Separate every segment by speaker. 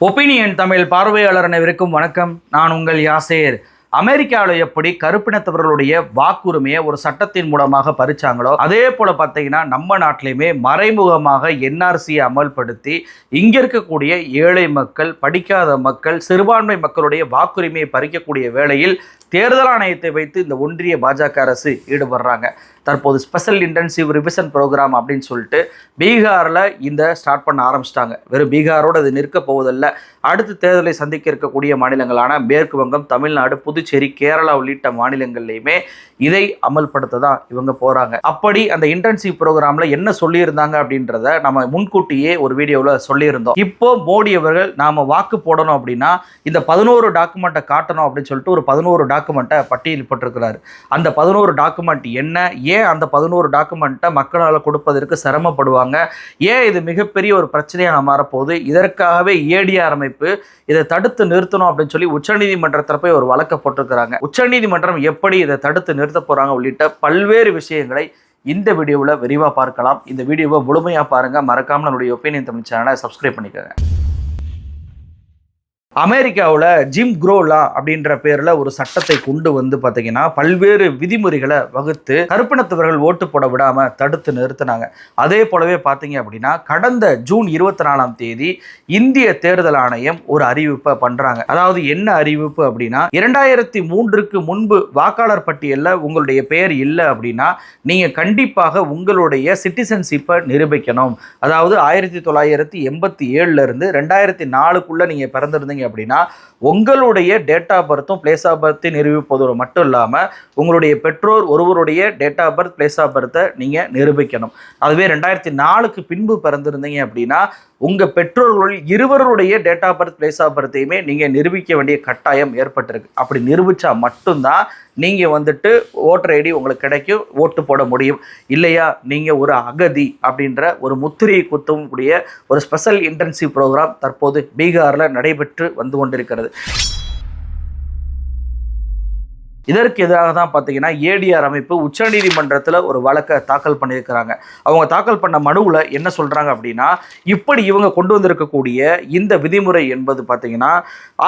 Speaker 1: Opinion Tamil பார்வையாளர் அனைவருக்கும் வணக்கம். நான் உங்கள் யாசேர். அமெரிக்காவில் எப்படி கருப்பினத்தவர்களுடைய வாக்குரிமையை ஒரு சட்டத்தின் மூலமாக பறிச்சாங்களோ அதே போல பார்த்தீங்கன்னா நம்ம நாட்டிலையுமே மறைமுகமாக என்ஆர்சியை அமல்படுத்தி இங்கே இருக்கக்கூடிய ஏழை மக்கள் படிக்காத மக்கள் சிறுபான்மை மக்களுடைய வாக்குரிமையை பறிக்கக்கூடிய வேளையில் தேர்தல் ஆணையத்தை வைத்து இந்த ஒன்றிய பாஜக அரசு ஈடுபடுறாங்க. தற்போது ஸ்பெஷல் இன்டென்சிவ் ரிவிஷன் ப்ரோக்ராம் அப்படின்னு சொல்லிட்டு பீகாரில் இந்த ஸ்டார்ட் பண்ண ஆரம்பிச்சிட்டாங்க. வெறும் பீகாரோடு அது நிற்க போவதில்லை. அடுத்த தேர்தலை சந்திக்க இருக்கக்கூடிய மாநிலங்களான மேற்கு வங்கம் தமிழ்நாடு புதுச்சேரி கேரளா உள்ளிட்ட மாநிலங்கள்லையுமே இதை அமல்படுத்த தான் இவங்க போகிறாங்க அப்படி அந்த இன்டர்ன்ஷிப் ப்ரோக்ராமில் என்ன சொல்லியிருந்தாங்க அப்படின்றத நம்ம முன்கூட்டியே ஒரு வீடியோவில் சொல்லியிருந்தோம். இப்போ மோடி அவர்கள் நாம் வாக்கு போடணும் அப்படின்னா இந்த பதினோரு டாக்குமெண்ட்டை காட்டணும் அப்படின்னு சொல்லிட்டு ஒரு பதினோரு டாக்குமெண்ட்டை பட்டியலிட்டிருக்கிறாரு அந்த பதினோரு டாக்குமெண்ட் என்ன? ஏன் அந்த பதினோரு டாக்குமெண்ட்டை மக்களால் கொடுப்பதற்கு சிரமப்படுவாங்க? ஏன் இது மிகப்பெரிய ஒரு பிரச்சனையாக மாறப்போகுது? இதற்காகவே ஏடிஆர் அமைப்பு இதை தடுத்து நிறுத்தணும் அப்படின்னு சொல்லி உச்சநீதிமன்றத்தில் போய் ஒரு வழக்க போட்டிருக்கிறாங்க. உச்சநீதிமன்றம் எப்படி இதை தடுத்து நிறுத்த போகிறாங்க உள்ளிட்ட பல்வேறு விஷயங்களை இந்த வீடியோவில் விரிவாக பார்க்கலாம். இந்த வீடியோவை முழுமையாக பாருங்கள் மறக்காமல் நம்மளுடைய ஒப்பீனியன் தமிழ் சேனலை சப்ஸ்கிரைப் பண்ணிக்கோங்க. அமெரிக்காவில் ஜிம் குரோலா அப்படின்ற பேரில் ஒரு சட்டத்தை கொண்டு வந்து பார்த்தீங்கன்னா பல்வேறு விதிமுறைகளை வகுத்து கருப்பினத்தவர்கள் ஓட்டு போட விடாமல் தடுத்து நிறுத்தினாங்க. அதே போலவே பார்த்தீங்க அப்படின்னா கடந்த ஜூன் இருபத்தி நாலாம் தேதி இந்திய தேர்தல் ஆணையம் ஒரு அறிவிப்பை பண்ணுறாங்க அதாவது என்ன அறிவிப்பு அப்படின்னா இரண்டாயிரத்தி மூன்றுக்கு முன்பு வாக்காளர் பட்டியலில் உங்களுடைய பெயர் இல்லை அப்படின்னா நீங்கள் கண்டிப்பாக உங்களுடைய சிட்டிசன்ஷிப்பை நிரூபிக்கணும். அதாவது ஆயிரத்தி தொள்ளாயிரத்தி எண்பத்தி ஏழுல இருந்து ரெண்டாயிரத்தி நாலுக்குள்ளே நீங்கள் பிறந்திருந்தீங்க அப்படின்னா உங்களுடைய டேட் ஆஃப் பர்த்தும் பிளேஸ் ஆஃப் பர்த்தை நிரூபிப்பதோடு மட்டும் இல்லாமல் உங்களுடைய பெற்றோர் ஒருவருடைய date of birth place of பர்த்தை நீங்கள் நிரூபிக்கணும். அதுவே ரெண்டாயிரத்தி நாலுக்கு பின்பு பிறந்திருந்தீங்க அப்படின்னா உங்கள் பெற்றோர்களுள் இருவருடைய date of birth place of பர்த்தையுமே நீங்கள் நிரூபிக்க வேண்டிய கட்டாயம் ஏற்பட்டிருக்கு. அப்படி நிரூபித்தா மட்டும்தான் நீங்கள் வந்துட்டு ஓட்டர் ஐடி உங்களுக்கு கிடைக்கும் ஓட்டு போட முடியும். இல்லையா? நீங்கள் ஒரு அகதி அப்படின்ற ஒரு முத்திரையை குத்தக்கூடிய ஒரு ஸ்பெஷல் இன்டர்ன்ஷிப் ப்ரோக்ராம் தற்போது பீகாரில் நடைபெற்று வந்து கொண்டிருக்கிறது. இதற்கு எதிராக தான் பார்த்தீங்கன்னா ஏடிஆர் அமைப்பு உச்சநீதிமன்றத்தில் ஒரு வழக்கை தாக்கல் பண்ணியிருக்கிறாங்க. அவங்க தாக்கல் பண்ண மனுவில் என்ன சொல்கிறாங்க அப்படின்னா இப்படி இவங்க கொண்டு வந்திருக்கக்கூடிய இந்த விதிமுறை என்பது பார்த்தீங்கன்னா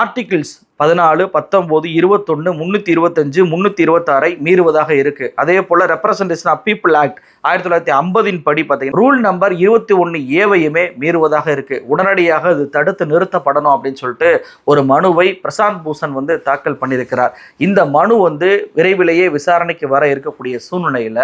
Speaker 1: ஆர்டிகிள்ஸ் பதினாலு பத்தொம்போது இருபத்தொன்று முந்நூற்றி இருபத்தஞ்சு முந்நூற்றி இருபத்தாறை மீறுவதாக இருக்குது அதே போல் ரெப்ரசன்டேஷன் ஆஃப் பீப்புள் ஆக்ட் ஆயிரத்தி தொள்ளாயிரத்தி ஐம்பதின் படி பார்த்தீங்கன்னா ரூல் நம்பர் இருபத்தி ஒன்று ஏவையுமே மீறுவதாக இருக்குது உடனடியாக அது தடுத்து நிறுத்தப்படணும் அப்படின்னு சொல்லிட்டு ஒரு மனுவை பிரசாந்த் பூஷன் வந்து தாக்கல் பண்ணியிருக்கிறார். இந்த மனு வந்து விரைவிலேயே விசாரணைக்கு வர இருக்கக்கூடிய சூழ்நிலையில்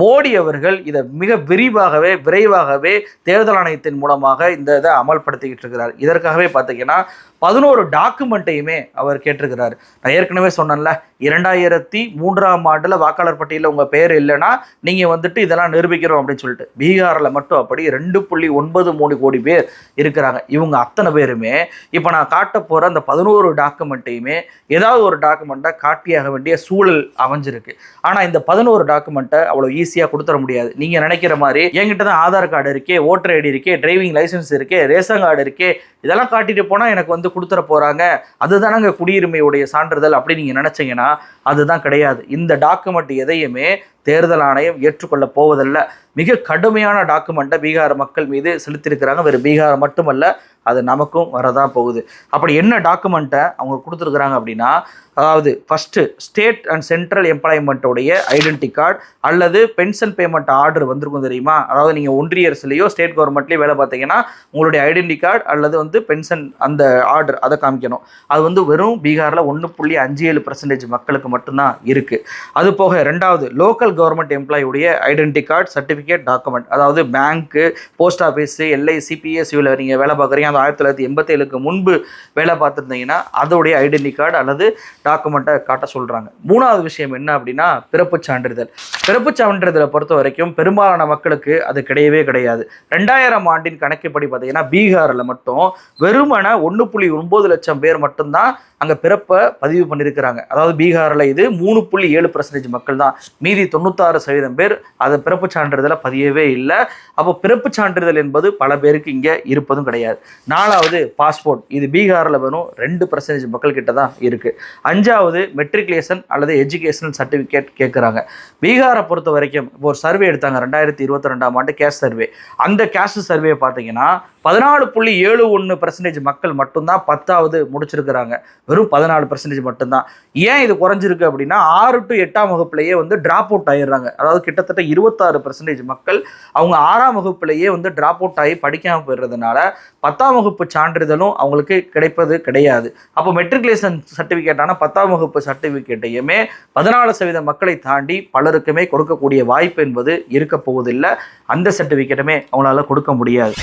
Speaker 1: மோடி அவர்கள் இதை மிக விரிவாகவே விரைவாகவே தேர்தல் ஆணையத்தின் மூலமாக இந்த இதை அமல்படுத்திக்கிட்டு இருக்கிறார். இதற்காகவே பார்த்தீங்கன்னா பதினோரு டாக்குமெண்ட்டையுமே அவர் கேட்டிருக்கிறார். நான் ஏற்கனவே சொன்னேன்ல இரண்டாயிரத்தி மூன்றாம் ஆண்டில் வாக்காளர் பட்டியலில் உங்கள் பேர் இல்லைன்னா நீங்கள் வந்துட்டு இதெல்லாம் நிரூபிக்கிறோம் அப்படின்னு சொல்லிட்டு. பீகாரில் மட்டும் அப்படி ரெண்டு புள்ளி ஒன்பது மூணு கோடி பேர் இருக்கிறாங்க. இவங்க அத்தனை பேருமே இப்போ நான் காட்ட போகிற அந்த பதினோரு டாக்குமெண்ட்டையுமே ஏதாவது ஒரு டாக்குமெண்ட்டை காட்டியாக வேண்டிய சூழல் அமைஞ்சிருக்கு. ஆனால் இந்த பதினோரு டாக்குமெண்ட்டை அவ்வளோ ஈஸியாக கொடுத்துட முடியாது. நீங்கள் நினைக்கிற மாதிரி என்கிட்ட தான் ஆதார் கார்டு இருக்கே ஓட்டர் ஐடி இருக்கே டிரைவிங் லைசன்ஸ் இருக்கே ரேஷன் கார்டு இருக்கே இதெல்லாம் காட்டிட்டு போனால் எனக்கு வந்து கொடுத்துட போகிறாங்க அதுதானங்க குடியுரிமையுடைய சான்றிதழ் அப்படின்னு நீங்கள் நினச்சிங்கன்னா அதுதான் கிடையாது. இந்த டாக்குமெண்ட் எதையுமே தேர்தல் ஆணையம் ஏற்றுக்கொள்ள போவதில்லை. மிக கடுமையான டாக்குமெண்ட்டை பீகார் மக்கள் மீது செலுத்தியிருக்கிறாங்க. வேறு பீகார் மட்டுமல்ல அது நமக்கும் வரதான் போகுது. அப்படி என்ன டாக்குமெண்ட்டை அவங்க கொடுத்துருக்குறாங்க அப்படின்னா அதாவது ஃபஸ்ட்டு ஸ்டேட் அண்ட் சென்ட்ரல் எம்ப்ளாய்மெண்ட்டோடைய ஐடென்டி கார்டு அல்லது பென்ஷன் பேமெண்ட் ஆர்டர் வந்திருக்கும் தெரியுமா? அதாவது நீங்கள் ஒன்றிய அரசுலேயோ ஸ்டேட் கவர்மெண்ட்லேயோ வேலை பார்த்தீங்கன்னா உங்களுடைய ஐடென்டி கார்டு அல்லது வந்து பென்ஷன் அந்த ஆர்டர் அதை காமிக்கணும். அது வந்து வெறும் பீகாரில் ஒன்று புள்ளி அஞ்சு ஏழு பர்சன்டேஜ் மக்களுக்கு மட்டும்தான் இருக்குது அது போக ரெண்டாவது லோக்கல் கவர்மெண்ட் எம்ப்ளாயுடைய ஐடென்டி கார்டு சர்டிஃபிகேட் டாக்குமெண்ட் அதாவது பேங்க்கு போஸ்ட் ஆஃபீஸு எல்ஐசி பிஎஸ்யூவில் நீங்கள் வேலை பார்க்குறீங்க அந்த ஆயிரத்தி தொள்ளாயிரத்தி எண்பத்தேழுக்கு முன்பு வேலை பார்த்துருந்தீங்கன்னா அதோடைய ஐடென்டி கார்டு அல்லது டாக்குமெண்ட்டை காட்ட சொல்கிறாங்க மூணாவது விஷயம் என்ன அப்படின்னா பிறப்புச் சான்றிதழ். பிறப்புச் சான்றிதழை பொறுத்த வரைக்கும் பெரும்பாலான மக்களுக்கு அது கிடையவே கிடையாது. ரெண்டாயிரம் ஆண்டின் கணக்குப்படி பார்த்தீங்கன்னா பீகாரில் மட்டும் வெறுமன ஒன்று புள்ளி ஒன்பது லட்சம் பேர் மட்டும்தான் அங்கே பிறப்பை பதிவு பண்ணியிருக்கிறாங்க அதாவது பீகாரில் இது மூணு புள்ளி ஏழு பர்சன்டேஜ் மக்கள் தான் மீதி தொண்ணூத்தாறு சதவீதம் பேர் அதை பிறப்புச் சான்றிதழை பதியவே இல்லை. அப்போ பிறப்புச் சான்றிதழ் என்பது பல பேருக்கு இங்கே இருப்பதும் கிடையாது. நாலாவது பாஸ்போர்ட் இது பீகாரில் வெறும் ரெண்டு பர்சன்டேஜ் மக்கள் கிட்ட தான் இருக்குது அஞ்சாவது மெட்ரிகுலேஷன் அல்லது எஜுகேஷனல் சர்டிஃபிகேட் கேட்குறாங்க பீகாரை பொறுத்த வரைக்கும் இப்போ ஒரு சர்வே எடுத்தாங்க ரெண்டாயிரத்தி இருபத்தி ரெண்டாம் ஆண்டு கேஷ் சர்வே அந்த கேஷ் சர்வே பார்த்தீங்கன்னா பதினாலு புள்ளி ஏழு ஒன்று பர்சன்டேஜ் மக்கள் மட்டும்தான் பத்தாவது முடிச்சிருக்கிறாங்க. வெறும் பதினாலு பர்சன்டேஜ் மட்டும்தான். ஏன் இது குறைஞ்சிருக்கு அப்படின்னா ஆறு டு எட்டாம் வகுப்புலேயே வந்து ட்ராப் அவுட் ஆயிடுறாங்க. அதாவது கிட்டத்தட்ட இருபத்தாறு பர்சன்டேஜ் மக்கள் அவங்க ஆறாம் வகுப்புலேயே வந்து ட்ராப் அவுட் ஆகி படிக்காமல் போயிடுறதுனால பத்தாம் வகுப்பு சான்றிதழும் அவங்களுக்கு கிடைப்பது கிடையாது. அப்போ மெட்ரிகுலேஷன் சர்டிஃபிகேட்டான பத்தாம் வகுப்பு சர்டிஃபிகேட்டையுமே பதினாலு சதவீத மக்களை தாண்டி பலருக்குமே கொடுக்கக்கூடிய வாய்ப்பு என்பது இருக்க போவதில்லை அந்த சர்டிஃபிகேட்டுமே அவங்களால கொடுக்க முடியாது.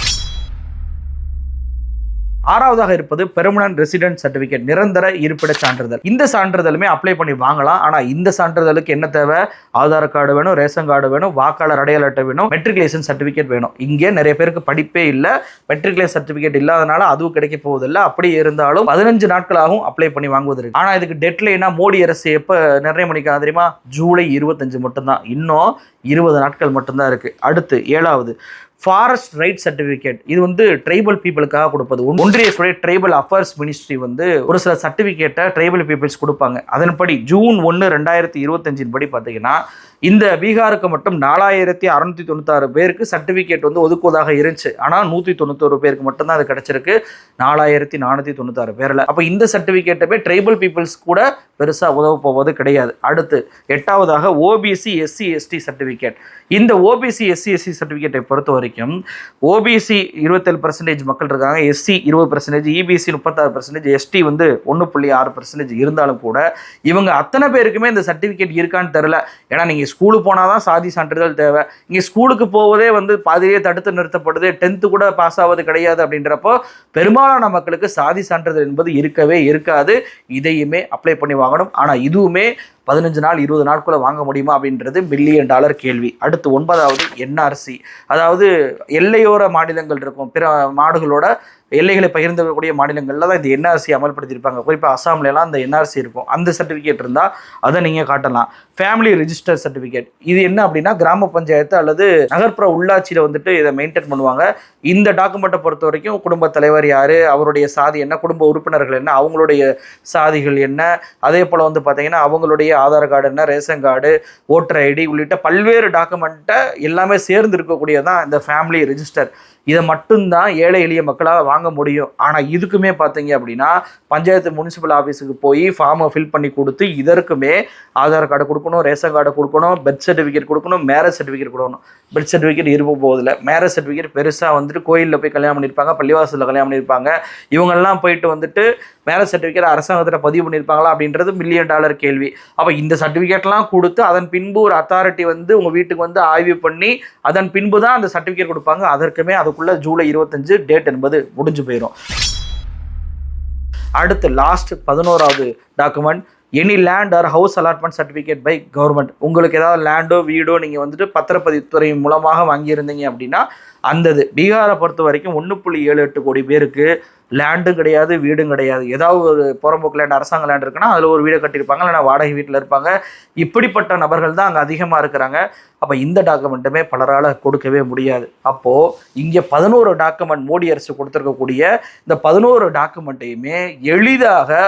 Speaker 1: ஆறாவதாக இருப்பது பெர்மனன்ட் ரெசிடென்ட் சர்டிஃபிகேட் நிரந்தர இருப்பிட சான்றிதழ். இந்த சான்றிதழுமே அப்ளை பண்ணி வாங்கலாம். ஆனால் இந்த சான்றிதழுக்கு என்ன தேவை? ஆதார் கார்டு வேணும் ரேஷன் கார்டு வேணும் வாக்காளர் அடையாள அட்டை வேணும் மெட்ரிகுலேஷன் சர்டிஃபிகேட் வேணும். இங்கே நிறைய பேருக்கு படிப்பே இல்லை. மெட்ரிகுலேஷன் சர்டிஃபிகேட் இல்லாதனால அதுவும் கிடைக்க போவதில்லை. அப்படி இருந்தாலும் பதினஞ்சு நாட்களாகவும் அப்ளை பண்ணி வாங்குவதற்கு ஆனால் இதுக்கு டெட்லைனா மோடி அரசு எப்போ நிர்ணயம் பண்ணிக்காது தெரியுமா ஜூலை இருபத்தஞ்சு மட்டும்தான். இன்னும் இருபது நாட்கள் மட்டும்தான் இருக்கு. அடுத்து ஏழாவது. ஃபாரஸ்ட் ரைட் சர்டிஃபிகேட் இது வந்து ட்ரைபல் பீப்புளுக்காக கொடுப்பது. ஒன்றிய ட்ரைபல் அஃபேர்ஸ் மினிஸ்ட்ரி வந்து ஒரு சில சர்டிஃபிகேட்டை ட்ரைபல் பீப்புள்ஸ் கொடுப்பாங்க. அதன்படி ஜூன் ஒன்று ரெண்டாயிரத்தி இருபத்தஞ்சின் படி பார்த்தீங்கன்னா இந்த பீகாருக்கு மட்டும் நாலாயிரத்தி அறநூற்றி தொண்ணூத்தாறு பேருக்கு சர்டிஃபிகேட் வந்து ஒதுக்குவதாக இருந்துச்சு. ஆனால் நூற்றி தொண்ணூத்தொரு பேருக்கு மட்டும்தான் அது கிடைச்சிருக்கு. நாலாயிரத்தி நானூற்றி தொண்ணூத்தாறு பேரில். அப்போ இந்த சர்டிஃபிகேட்டை ட்ரைபல் பீப்புள்ஸ் கூட பெருசாக உதவ போவது கிடையாது. அடுத்து எட்டாவதாக ஓபிசி எஸ்சி எஸ்டி சர்டிஃபிகேட் இந்த ஓபிசி எஸ்சி எஸ்சி சர்டிஃபிகேட்டை பொறுத்த வரைக்கும் ஓபிசி இருபத்தேழு பர்சன்டேஜ் மக்கள் இருக்காங்க. எஸ்சி இருபது பர்சன்டேஜ் இபிசி முப்பத்தாறு பர்சன்டேஜ் எஸ்டி வந்து ஒன்று புள்ளி ஆறு பர்சன்டேஜ் இருந்தாலும் கூட இவங்க அத்தனை பேருக்குமே இந்த சர்டிஃபிகேட் இருக்கான்னு தெரில ஏன்னா நீங்கள் ஸ்கூலுக்கு போனால் தான் சாதி சான்றிதழ் தேவை. இங்கே ஸ்கூலுக்கு போவதே வந்து பாதிரியே தடுத்து நிறுத்தப்படுது. டென்த்து கூட பாஸ் ஆவது கிடையாது அப்படின்றப்போ பெரும்பாலான மக்களுக்கு சாதி சான்றிதழ் என்பது இருக்கவே இருக்காது. இதையுமே அப்ளை பண்ணி வாங்கணும். ஆனால் இதுவுமே பதினஞ்சு நாள் இருபது நாட்குள்ளே வாங்க முடியுமா அப்படின்றது பில்லியன் டாலர் கேள்வி. அடுத்து ஒன்பதாவது என்ஆர்சி. அதாவது எல்லையோர மாநிலங்கள் இருக்கும். பிற நாடுகளோட எல்லைகளை பகிர்ந்தக்கூடிய மாநிலங்களில் தான் இந்த என்ஆர்சி அமல்படுத்தியிருப்பாங்க. குறிப்பாக அசாம்லலாம் அந்த என்ஆர்சி இருக்கும். அந்த சர்டிஃபிகேட் இருந்தால் அதை நீங்கள் காட்டலாம். ஃபேமிலி ரிஜிஸ்டர் சர்டிஃபிகேட் இது என்ன அப்படின்னா கிராம பஞ்சாயத்து அல்லது நகர்ப்புற உள்ளாட்சியில் வந்துட்டு இதை மெயின்டைன் பண்ணுவாங்க. இந்த டாக்குமெண்ட்டை பொறுத்த வரைக்கும் குடும்ப தலைவர் யார் அவருடைய சாதி என்ன குடும்ப உறுப்பினர்கள் என்ன அவங்களுடைய சாதிகள் என்ன அதே போல் வந்து பார்த்தீங்கன்னா அவங்களுடைய Aadhaar card ration card voter ID உள்ளிட்ட பல்வேறு டாக்குமெண்ட்டை எல்லாமே சேர்ந்து இருக்கக்கூடியதான் இந்த ஃபேமிலி ரிஜிஸ்டர் இதை மட்டும்தான் ஏழை எளிய மக்களால் வாங்க முடியும். ஆனால் இதுக்குமே பார்த்தீங்க அப்படின்னா பஞ்சாயத்து முனிசிபல் ஆஃபீஸுக்கு போய் ஃபார்மை ஃபில் பண்ணி கொடுத்து இதற்குமே ஆதார் கார்டு கொடுக்கணும் ரேஷன் கார்டு கொடுக்கணும் பர்த் சர்டிஃபிகேட் கொடுக்கணும் மேரேஜ் சர்டிஃபிகேட் கொடுக்கணும். பர்த் சர்டிஃபிகேட் இருக்க போதில் மேரேஜ் சர்டிஃபிகேட் பெருசாக வந்துட்டு கோயிலில் போய் கல்யாணம் பண்ணியிருப்பாங்க பள்ளிவாசலில் கல்யாணம் பண்ணியிருப்பாங்க. இவங்கெல்லாம் போயிட்டு வந்துட்டு மேரேஜ் சர்டிஃபிகேட் அரசாங்கத்தில் பதிவு பண்ணியிருப்பாங்களா அப்படின்றது மில்லியன் டாலர் கேள்வி. அப்போ இந்த சர்டிஃபிகேட்லாம் கொடுத்து அதன் பின்பு ஒரு அத்தாரிட்டி வந்து உங்கள் வீட்டுக்கு வந்து ஆய்வு பண்ணி அதன் பின்பு தான் அந்த சர்டிஃபிகேட் கொடுப்பாங்க. அதற்குமே அதுக்குள்ள ஜூலை இருபத்தஞ்சு டேட் என்பது முடிஞ்சு போயிடும் அடுத்து லாஸ்ட் பதினோராவது document any land or house allotment certificate by government உங்களுக்கு ஏதாவது லேண்டோ வீடோ நீங்கள் வந்துட்டு பத்திரப்பதிவுத்துறை மூலமாக வாங்கியிருந்தீங்க அப்படின்னா அந்தது பீகாரை பொறுத்த வரைக்கும் ஒன்று புள்ளி ஏழு எட்டு கோடி பேருக்கு லேண்டும் கிடையாது வீடும் கிடையாது. ஏதாவது ஒரு புறம்போக்கு லேண்ட் அரசாங்க லேண்ட் இருக்குன்னா அதில் ஒரு வீடை கட்டியிருப்பாங்க இல்லைனா வாடகை வீட்டில் இருப்பாங்க. இப்படிப்பட்ட நபர்கள் தான் அங்கே அதிகமாக இருக்கிறாங்க. அப்போ இந்த டாக்குமெண்ட்டுமே பலரால் கொடுக்கவே முடியாது. அப்போது இங்கே பதினோரு டாக்குமெண்ட் மோடி அரசு கொடுத்துருக்கக்கூடிய இந்த பதினோரு டாக்குமெண்ட்டையுமே எளிதாக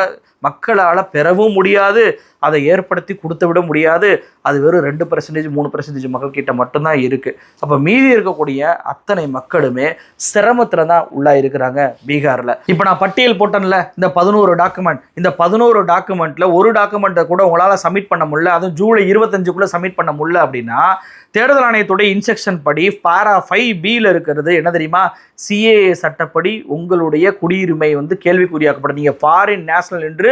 Speaker 1: மக்களால் பெறவும் முடியாது அதை ஏற்படுத்தி கொடுத்து விட முடியாது. அது வெறும் ரெண்டு பர்சன்டேஜ் மூணு பர்சன்டேஜ் மக்கள்கிட்ட மட்டும்தான் இருக்குது அப்போ மீதி இருக்கக்கூடிய அத்தனை மக்களுமே சிரமத்தில் தான் உள்ளா இருக்கிறாங்க பீகாரில். இப்போ நான் பட்டியல் போட்டேன்ல இந்த பதினோரு டாக்குமெண்ட் இந்த பதினோரு டாக்குமெண்ட்டில் ஒரு டாக்குமெண்ட்டை கூட உங்களால் சப்மிட் பண்ண முடியல. அதுவும் ஜூலை இருபத்தஞ்சுக்குள்ளே சப்மிட் பண்ண முடியல அப்படின்னா தேர்தல் ஆணையத்துடைய இன்ஸ்ட்ரக்ஷன் படி பாரா ஃபைவ் பியில் இருக்கிறது என்ன தெரியுமா? சிஏஏ சட்டப்படி உங்களுடைய குடியுரிமை வந்து கேள்விக்குறியாக்கப்படும். நீங்கள் ஃபாரின் நேஷனல் என்று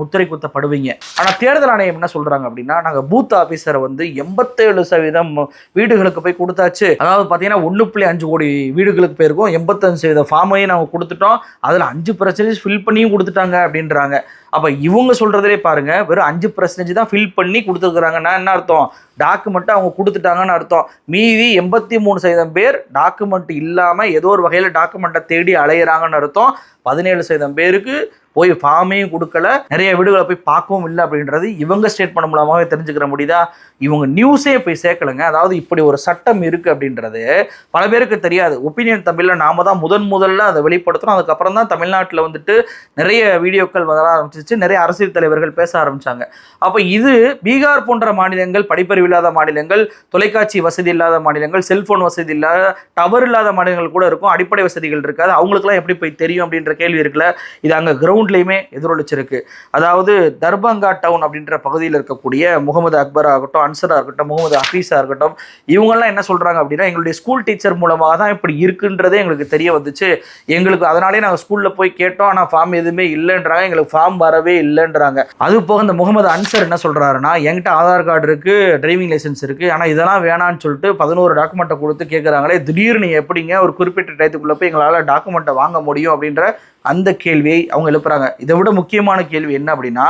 Speaker 1: முத்திரை குத்தப்படுவீங்க. ஆனால் தேர்தல் ஆணையம் என்ன சொல்றாங்க அப்படின்னா நாங்கள் பூத் ஆஃபீஸரை வந்து எண்பத்தேழு சதவீதம் வீடுகளுக்கு போய் கொடுத்தாச்சு. அதாவது பார்த்தீங்கன்னா ஒன்று புள்ளி அஞ்சு கோடி வீடுகளுக்கு போயிருக்கோம். எண்பத்தஞ்சு சதவீத ஃபார்மையும் நாங்கள் கொடுத்துட்டோம். அதில் அஞ்சு பர்சன்டேஜ் ஃபில் பண்ணியும் கொடுத்துட்டாங்க அப்படின்றாங்க. அப்போ இவங்க சொல்றதுலே பாருங்க வெறும் அஞ்சு பர்சன்டேஜ் தான் ஃபில் பண்ணி கொடுத்துருக்குறாங்கன்னா என்ன அர்த்தம்? டாக்குமெண்ட்டை அவங்க கொடுத்துட்டாங்கன்னு அர்த்தம். மீதி எண்பத்தி மூணு சதவீதம் பேர் டாக்குமெண்ட் இல்லாமல் ஏதோ ஒரு வகையில் டாக்குமெண்ட்டை தேடி அலையிறாங்கன்னு அர்த்தம். பதினேழு சதவீதம் பேருக்கு போய் ஃபார்மையும் கொடுக்கல. நிறைய வீடுகளை போய் பார்க்கவும் இல்லை அப்படின்றது இவங்க ஸ்டேட்மெண்ட் மூலமாகவே தெரிஞ்சுக்கிற முடியுதா? இவங்க நியூஸே போய் சேர்க்கலைங்க. அதாவது இப்படி ஒரு சட்டம் இருக்குது அப்படின்றது பல பேருக்கு தெரியாது. ஒப்பீனியன் தமிழில் நாம தான் முதன் முதல்ல அதை வெளிப்படுத்தணும் அதுக்கப்புறம் தான் தமிழ்நாட்டில் வந்துட்டு நிறைய வீடியோக்கள் வர ஆரம்பிச்சிச்சு நிறைய அரசியல் தலைவர்கள் பேச ஆரம்பித்தாங்க அப்போ இது பீகார் போன்ற மாநிலங்கள் படிப்பறிவு இல்லாத மாநிலங்கள் தொலைக்காட்சி வசதி இல்லாத மாநிலங்கள் செல்ஃபோன் வசதி இல்லாத டவர் இல்லாத மாநிலங்கள் கூட இருக்கும். அடிப்படை வசதிகள் இருக்காது. அவங்களுக்குலாம் எப்படி போய் தெரியும் அப்படின்ற கேள்வி இருக்குல்ல? இது அங்கே கிரவுண்ட்லேயுமே எதிரொலிச்சிருக்கு. அதாவது தர்பங்கா டவுன் அப்படின்ற பகுதியில் இருக்கக்கூடிய முகமது அக்பர் ஆகட்டும் அன்சரா இருக்கட்டும் முகமது ஹஃபீஸா இருக்கட்டும் இவங்கெல்லாம் என்ன சொல்றாங்க அப்படின்னா எங்களுடைய ஸ்கூல் டீச்சர் மூலமாக தான் இப்படி இருக்குன்றதே எங்களுக்கு தெரிய வந்துச்சு. எங்களுக்கு அதனாலே நாங்கள் ஸ்கூலில் போய் கேட்டோம் ஆனால் ஃபார்ம் எதுவுமே இல்லைன்றாங்க. எங்களுக்கு ஃபார்ம் வரவே இல்லைன்றாங்க. அது போக இந்த முகமது அன்சர் என்ன சொல்றாருன்னா என்கிட்ட ஆதார் கார்டு இருக்கு டிரைவிங் லைசன்ஸ் இருக்கு ஆனால் இதெல்லாம் வேணான்னு சொல்லிட்டு பதினோரு டாக்குமெண்ட்டை கொடுத்து கேட்குறாங்களே திடீர்னு எப்படிங்க ஒரு குறிப்பிட்ட டயத்துக்குள்ள போய் எங்களால் டாக்குமெண்ட்டை வாங்க முடியும் அப்படின்ற அந்த கேள்வியை அவங்க எழுப்புறாங்க. இதை விட முக்கியமான கேள்வி என்ன அப்படின்னா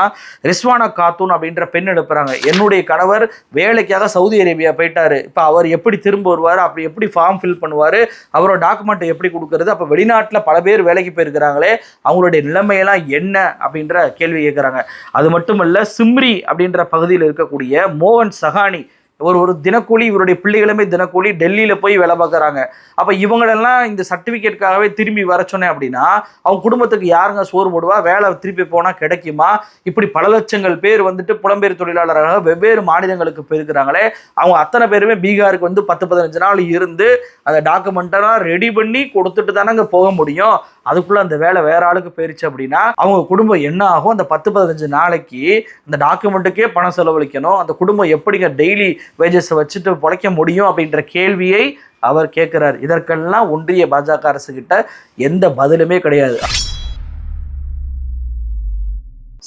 Speaker 1: ரிஸ்வானா காத்தூன் அப்படின்ற பெண் எழுப்புறாங்க. என்னுடைய கணவர் வேலைக்காக சவுதி அரேபியா போயிட்டாரு. இப்போ அவர் எப்படி திரும்ப வருவார்? அப்படி எப்படி ஃபார்ம் ஃபில் பண்ணுவார்? அவரோட டாக்குமெண்ட்டை எப்படி கொடுக்கறது? அப்போ வெளிநாட்டில் பல பேர் வேலைக்கு போயிருக்கிறாங்களே அவங்களுடைய நிலைமையெல்லாம் என்ன அப்படின்ற கேள்வி கேட்குறாங்க அது மட்டும் சிம்ரி அப்படின்ற பகுதியில் இருக்கக்கூடிய மோகன் சஹானி ஒரு ஒரு தினக்கூலி இவருடைய பிள்ளைகளுமே தினக்கூலி டெல்லியில் போய் வேலை பார்க்குறாங்க. அப்போ இவங்களெல்லாம் இந்த சர்டிஃபிகேட்காகவே திரும்பி வர சொன்னேன் அப்படின்னா அவங்க குடும்பத்துக்கு யாருங்க சோறு போடுவா? வேலை திருப்பி போனால் கிடைக்குமா? இப்படி பல லட்சங்கள் பேர் வந்துட்டு புலம்பெயர் தொழிலாளராக வெவ்வேறு மாநிலங்களுக்கு போயிருக்கிறாங்களே. அவங்க அத்தனை பேருமே பீகாருக்கு வந்து பத்து பதினஞ்சு நாள் இருந்து அந்த டாக்குமெண்ட்டெல்லாம் ரெடி பண்ணி கொடுத்துட்டு தானே அங்கே போக முடியும். அதுக்குள்ளே அந்த வேலை வேற ஆளுக்கு போயிருச்சு அப்படின்னா அவங்க குடும்பம் என்ன ஆகும்? அந்த பத்து பதினஞ்சு நாளைக்கு அந்த டாக்குமெண்ட்டுக்கே பணம் செலவழிக்கணும். அந்த குடும்பம் எப்படிங்க டெய்லி வேஜஸை வச்சுட்டு பிழைக்க முடியும் அப்படின்ற கேள்வியை அவர் கேட்கிறார். இதற்கெல்லாம் ஒன்றிய பாஜக அரசு கிட்ட எந்த பதிலுமே கிடையாது.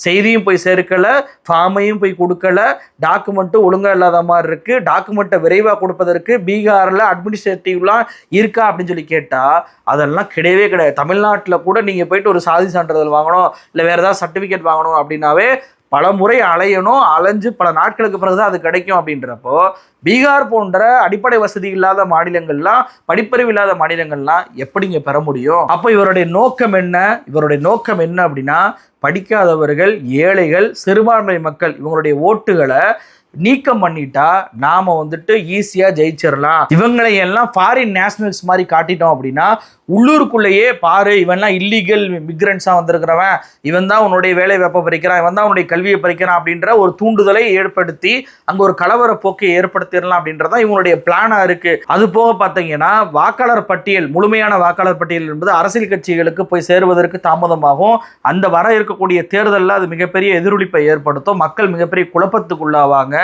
Speaker 1: செய்தியும் போய் சேர்க்கல ஃபார்மையும் போய் கொடுக்கல டாக்குமெண்ட்டும் ஒழுங்கா இல்லாத மாதிரி இருக்கு டாக்குமெண்ட்டை விரைவாக கொடுப்பதற்கு பீகாரில் அட்மினிஸ்ட்ரேட்டிவ்லாம் இருக்கா அப்படின்னு சொல்லி கேட்டால் அதெல்லாம் கிடையவே கிடையாது. தமிழ்நாட்டில் கூட நீங்க போயிட்டு ஒரு சாதி சான்றிதழ் வாங்கணும் இல்லை வேறு ஏதாவது சர்டிஃபிகேட் வாங்கணும் அப்படின்னாவே பல முறை அலையணும் அலைஞ்சு பல நாட்களுக்கு பிறகுதான் அது கிடைக்கும் அப்படின்றப்போ பீகார் போன்ற அடிப்படை வசதி இல்லாத மாநிலங்கள்லாம் படிப்பறிவு இல்லாத மாநிலங்கள்லாம் எப்படிங்க பெற முடியும்? அப்போ இவருடைய நோக்கம் என்ன? இவருடைய நோக்கம் என்ன அப்படின்னா படிக்காதவர்கள் ஏழைகள் சிறுபான்மை மக்கள் இவங்களுடைய ஓட்டுகளை நீக்கம் பண்ணிட்டா நாம வந்துட்டு ஈஸியா ஜெயிச்சிடலாம். இவங்களை எல்லாம் ஃபாரின் நேஷனல்ஸ் மாதிரி காட்டிட்டோம் அப்படின்னா உள்ளூருக்குள்ளேயே பாரு இவன்லாம் இல்லீகல் மிக்ரன்ஸாக வந்திருக்கிறவன். இவன் தான் உன்னுடைய வேலை வெப்ப பறிக்கிறான் இவன் தான் உன்னுடைய கல்வியை பறிக்கிறான் அப்படின்ற ஒரு தூண்டுதலை ஏற்படுத்தி அங்கே ஒரு கலவர போக்கை ஏற்படுத்திடலாம் அப்படின்றதான் இவங்களுடைய பிளானாக இருக்குது அது போக பார்த்தீங்கன்னா வாக்காளர் பட்டியல் முழுமையான வாக்காளர் பட்டியல் என்பது அரசியல் கட்சிகளுக்கு போய் சேருவதற்கு தாமதமாகும். அந்த வர இருக்கக்கூடிய தேர்தலில் அது மிகப்பெரிய எதிரொலிப்பை ஏற்படுத்தும். மக்கள் மிகப்பெரிய குழப்பத்துக்குள்ளாவாங்க.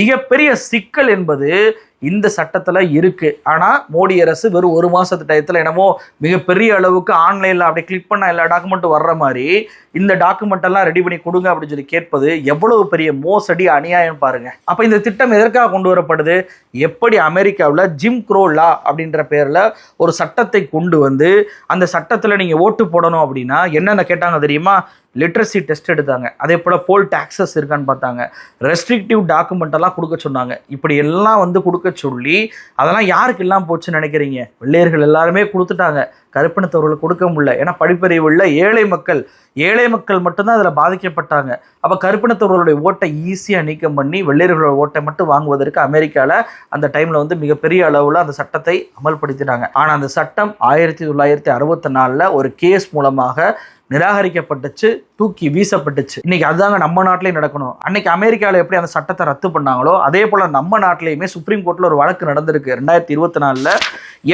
Speaker 1: மிகப்பெரிய சிக்கல் என்பது இந்த சட்டத்தில் இருக்குது ஆனால் மோடி அரசு வெறும் ஒரு மாதத்து டயத்தில் என்னமோ மிகப்பெரிய அளவுக்கு ஆன்லைனில் அப்படியே கிளிக் பண்ண எல்லா டாக்குமெண்ட்டும் வர்ற மாதிரி இந்த டாக்குமெண்ட்டெல்லாம் ரெடி பண்ணி கொடுங்க அப்படின்னு சொல்லி கேட்பது எவ்வளவு பெரிய மோசடி அநியாயம் பாருங்கள் அப்போ இந்த திட்டம் எதற்காக கொண்டு வரப்படுது? எப்படி அமெரிக்காவில் ஜிம் குரோலா அப்படின்ற பேரில் ஒரு சட்டத்தை கொண்டு வந்து அந்த சட்டத்தில் நீங்கள் ஓட்டு போடணும் அப்படின்னா என்னென்ன கேட்டாங்க தெரியுமா? லிட்ரஸி டெஸ்ட் எடுத்தாங்க. அதே போல் போல் டாக்ஸஸ் இருக்கான்னு பார்த்தாங்க. ரெஸ்ட்ரிக்டிவ் டாக்குமெண்ட்டெல்லாம் கொடுக்க சொன்னாங்க. இப்படி எல்லாம் வந்து கொடுக்க சொல்லி அதெல்லாம் யாருக்கு எல்லாம் போச்சுன்னு நினைக்கிறீங்க? வெள்ளையர்கள் எல்லாருமே கொடுத்துட்டாங்க. கருப்பினத்தவர்களுக்கு கொடுக்க முடியல. ஏன்னா படிப்பறிவு உள்ள ஏழை மக்கள் ஏழை மக்கள் மட்டும்தான் அதில் பாதிக்கப்பட்டாங்க. அப்போ கருப்பினத்தவர்களுடைய ஓட்டை ஈஸியாக நீக்கம் பண்ணி வெள்ளையர்களோட ஓட்டை மட்டும் வாங்குவதற்கு அமெரிக்காவில் அந்த டைமில் வந்து மிகப்பெரிய அளவில் அந்த சட்டத்தை அமல்படுத்தினாங்க ஆனால் அந்த சட்டம் ஆயிரத்தி தொள்ளாயிரத்தி அறுபத்தி நாலில் ஒரு கேஸ் மூலமாக நிராகரிக்கப்பட்டுச்சு தூக்கி வீசப்பட்டுச்சு. இன்னைக்கு அதுதாங்க நம்ம நாட்டிலேயும் நடக்கணும். அன்னைக்கு அமெரிக்காவில் எப்படி அந்த சட்டத்தை ரத்து பண்ணாங்களோ அதே போல் நம்ம நாட்டிலையுமே சுப்ரீம் கோர்ட்டில் ஒரு வழக்கு நடந்திருக்கு. ரெண்டாயிரத்தி இருபத்தி நாலில்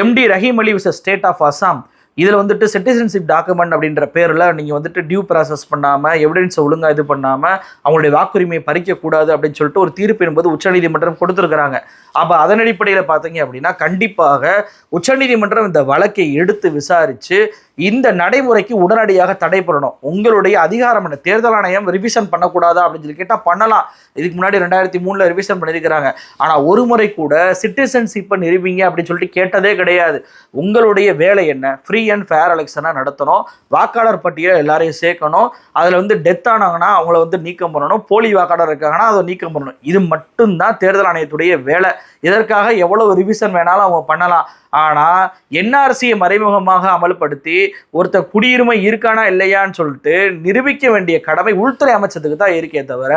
Speaker 1: எம்டி ரஹீம் அலி விச ஸ்டேட் ஆஃப் அசாம். இதில் வந்துட்டு சிட்டிசன்ஷிப் டாக்குமெண்ட் அப்படின்ற பேரில் நீங்கள் வந்துட்டு டியூ ப்ராசஸ் பண்ணாமல் எவிடன்ஸை ஒழுங்காக இது பண்ணாமல் அவங்களுடைய வாக்குரிமையை பறிக்கக்கூடாது அப்படின்னு சொல்லிட்டு ஒரு தீர்ப்பு என்பது உச்சநீதிமன்றம் கொடுத்துருக்குறாங்க. அப்போ அதன் அடிப்படையில் பார்த்தீங்க அப்படின்னா கண்டிப்பாக உச்சநீதிமன்றம் இந்த வழக்கை எடுத்து விசாரித்து இந்த நடைமுறைக்கு உடனடியாக தடை பண்ணணும் உங்களுடைய அதிகாரம் என்ன? தேர்தல் ஆணையம் ரிவிஷன் பண்ணக்கூடாதா அப்படின்னு சொல்லி கேட்டால் பண்ணலாம். இதுக்கு முன்னாடி ரெண்டாயிரத்தி மூணில் ரிவிஷன் பண்ணியிருக்கிறாங்க. ஆனால் ஒரு முறை கூட சிட்டிசன்ஷிப்பை நிறுவிங்க அப்படின்னு சொல்லிட்டு கேட்டதே கிடையாது. உங்களுடைய வேலை என்ன? ஃப்ரீ அண்ட் ஃபேர் எலெக்ஷனாக நடத்தணும். வாக்காளர் பட்டியலை எல்லாரையும் சேர்க்கணும். அதில் வந்து டெத் ஆனாங்கன்னா அவங்கள வந்து நீக்கம் பண்ணணும். போலி வாக்காளர் இருக்காங்கன்னா அதை நீக்கம் பண்ணணும். இது மட்டும்தான் தேர்தல் ஆணையத்துடைய வேலை. இதற்காக எவ்வளவு ரிவிஷன் வேணாலும் அவங்க பண்ணலாம். ஆனால் என்ஆர்சியை மறைமுகமாக அமல்படுத்தி ஒருத்தர் குடியுரிமை இருக்கானா இல்லையான்னு சொல்லிட்டு நிரூபிக்க வேண்டிய கடமை உள்துறை அமைச்சத்துக்கு தான் இருக்கே தவிர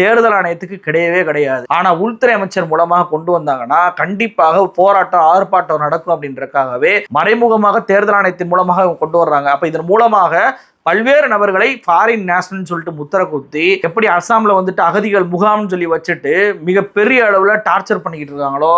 Speaker 1: தேர்தல் ஆணையத்துக்கு கிடையவே கிடையாது. ஆனா உள்துறை அமைச்சர் மூலமாக கொண்டு வந்தாங்கன்னா கண்டிப்பாக போராட்டம் ஆர்ப்பாட்டம் நடக்கும் அப்படின்றக்காகவே மறைமுகமாக தேர்தல் ஆணையத்தின் மூலமாக கொண்டு வர்றாங்க. அப்ப இதன் மூலமாக பல்வேறு நபர்களை ஃபாரின் நேஷனல் சொல்லிட்டு முத்திர குத்தி எப்படி அஸ்ஸாம்ல வந்துட்டு அகதிகள் முகாம்னு சொல்லி வச்சுட்டு மிகப்பெரிய அளவில் டார்ச்சர் பண்ணிக்கிட்டு இருக்காங்களோ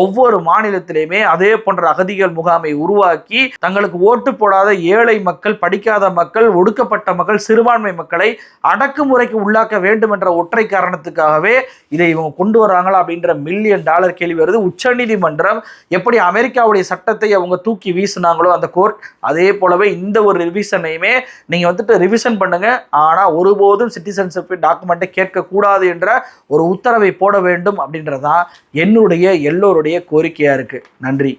Speaker 1: ஒவ்வொரு மாநிலத்திலையுமே அதே போன்ற அகதிகள் முகாமை உருவாக்கி தங்களுக்கு ஓட்டு போடாத ஏழை மக்கள் படிக்காத மக்கள் ஒடுக்கப்பட்ட மக்கள் சிறுபான்மை மக்களை அடக்குமுறைக்கு உள்ளாக்க வேண்டும் என்ற ஒற்றை காரணத்துக்காகவே இதை இவங்க கொண்டு வர்றாங்களா அப்படின்ற மில்லியன் டாலர் கேள்வி வருது. உச்சநீதிமன்றம் எப்படி அமெரிக்காவுடைய சட்டத்தை அவங்க தூக்கி வீசினாங்களோ அந்த கோர்ட் அதே போலவே இந்த ஒரு ரிவிஷனையுமே நீங்கள் வந்துட்டு ரிவிஷன் பண்ணுங்க. ஆனால் ஒருபோதும் சிட்டிசன்ஷிப் டாக்குமெண்ட்டை கேட்கக்கூடாது என்ற ஒரு உத்தரவை போட வேண்டும் அப்படின்றதான் என்னுடைய எல்லோருடைய கோரிக்கையாக இருக்கு. நன்றி.